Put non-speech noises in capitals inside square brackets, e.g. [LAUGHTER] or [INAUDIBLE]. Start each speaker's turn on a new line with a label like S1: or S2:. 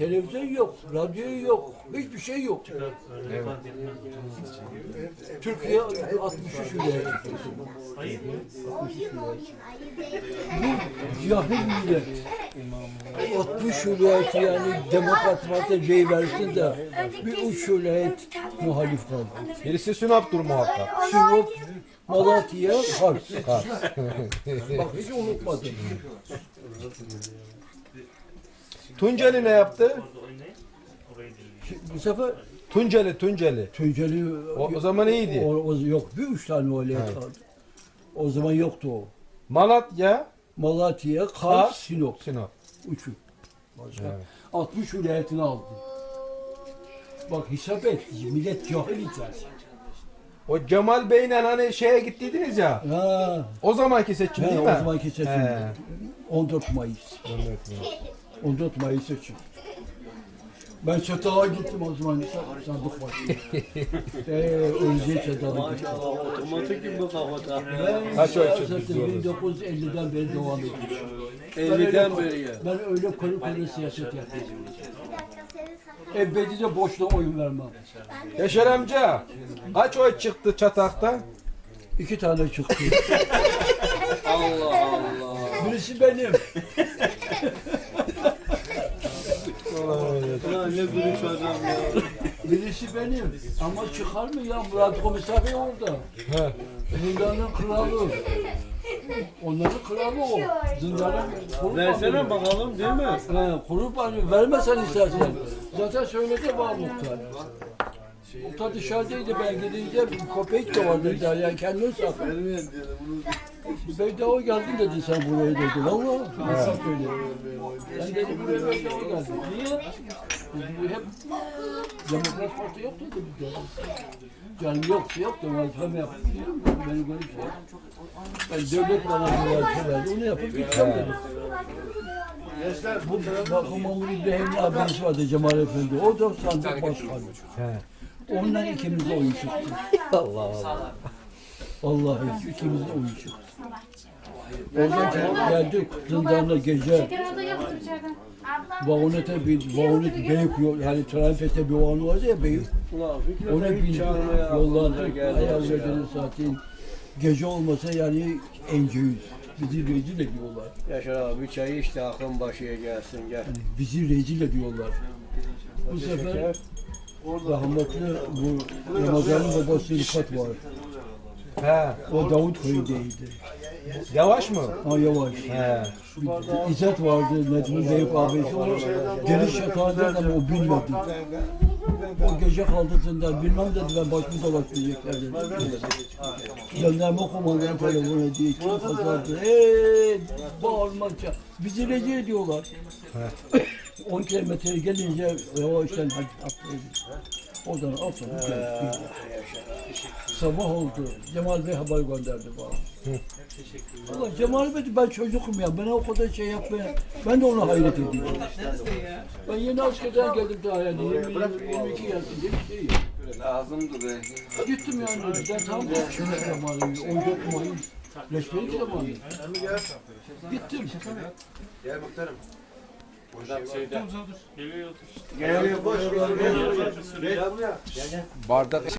S1: televizyon yok, radyo yok, hiçbir şey yok. Türkiye 63 vilayet. Bu cahil millet. 60 vilayeti yani Demokrat Parti versin de bir uç vilayet muhalif kaldı.
S2: Birisi Sinop'tur muhakkak.
S1: Sinop, Malatya, Kars. Bak hiç unutmadım.
S2: Tunceli ne yaptı?
S1: Bu sefer
S2: Tunceli, Tunceli.
S1: Tunceli
S2: O, o zaman iyiydi.
S1: o, o- yok bir üç tane vilayet kaldı. O zaman yoktu o.
S2: Malatya,
S1: Malatya, Kars,
S2: Kars.
S1: Sinop.
S2: Sinop.
S1: Üçü. Başka.
S2: Evet.
S1: 60 vilayetini aldı. Bak hesap et. Millet cahil içer.
S2: O Cemal Bey'le hani şeye gittiydiniz ya.
S1: Ha,
S2: O zamanki seçim
S1: he,
S2: değil
S1: o
S2: mi?
S1: zamanki seçim.
S2: He.
S1: 14 Mayıs. 14 Mayıs seçim. Ben çatağa gittim o zaman sa- sandık var. Eee [LAUGHS] önce çatağa gittim.
S3: Otomatik gibi kafada.
S1: Ben
S2: Kaç çıktı diyoruz?
S1: 1950'den beri devam ediyorum.
S3: 50'den beri ya.
S1: Ben öyle konu konu siyaset yapıyorum. Ebedi de boşuna oyun vermem.
S2: Yaşar amca, kaç oy çıktı çatakta?
S1: İki tane çıktı. [LAUGHS]
S3: Allah Allah.
S1: Birisi benim. [LAUGHS]
S3: Ulan ne büyük adam ya.
S1: Birisi benim. Ama çıkar mı ya Murat Komiser Bey orada.
S2: He.
S1: Zindanın kralı. Onların kralı o. Zindanın kurup
S3: Versene bakalım değil mi?
S1: He, kurup alıyor. Vermesen istersen. Zaten söyledi var Muhtar dışarıdaydı ben gidince bir köpek de vardı yani kendini de o geldin dedi sen buraya dedi. Valla. Nasıl böyle? Ben dedim buraya Bey de o geldi. Niye? Dedi, hep Demokrat Parti yok dedi bir de. Yani yok da vazife mi yapayım diyorum. Beni böyle şey yap. Ben devlet bana bir vazife verdi. Onu yapıp gideceğim dedim. Bu bakım Mamur İbrahim'in abisi vardı Cemal Efendi. O da sandık başkanı. Ondan ikimiz de oyun çıktı. [LAUGHS]
S2: Allah Allah.
S1: Vallahi ikimiz de oyun çıktı. Oradan geldik zindana gece vagonete bir vagonet büyük yol yani trampete bir vagon vardı ya büyük. Ona bindik
S3: çağırmaya
S1: yollandık.
S3: ya.
S1: verdiğiniz saatin gece olmasa yani enceyiz. Bizi rezil ediyorlar.
S3: Yaşar abi bir çayı işte aklın başıya gelsin gel.
S1: Bizi rezil ediyorlar. Bu sefer rahmetli bu Ramazan'ın babası İlkat var.
S2: He.
S1: O Davut köyündeydi.
S2: Yavaş mı?
S1: Ha yavaş.
S2: He.
S1: Bir İzzet vardı, Nedim'in Beyik abisi. O geniş ama o bilmedi. O gece kaldı zindan. Bilmem dedi ben başımı dolaşmayacaklar dedi. Jandarma komandanı telefon ediyor. Kim pazardı? Hey bağırmak ya. Bizi rezil ediyorlar. [LAUGHS] 10 kilometre gelince yavaştan atlaydı. Oradan atladı. geldi. Sabah oldu. Cemal Bey haber gönderdi bana. Allah Cemal Bey ben çocukum ya. Bana o kadar şey yapmaya. Ben de ona hayret ediyorum. Ben yeni askerden geldim daha yani. 20, 22 yaşında bir şey.
S3: Lazımdı be.
S1: Gittim yani. Ben tam şimdi zamanı. 14 Mayıs. Leşmeli zamanı. Gittim.
S2: Bardak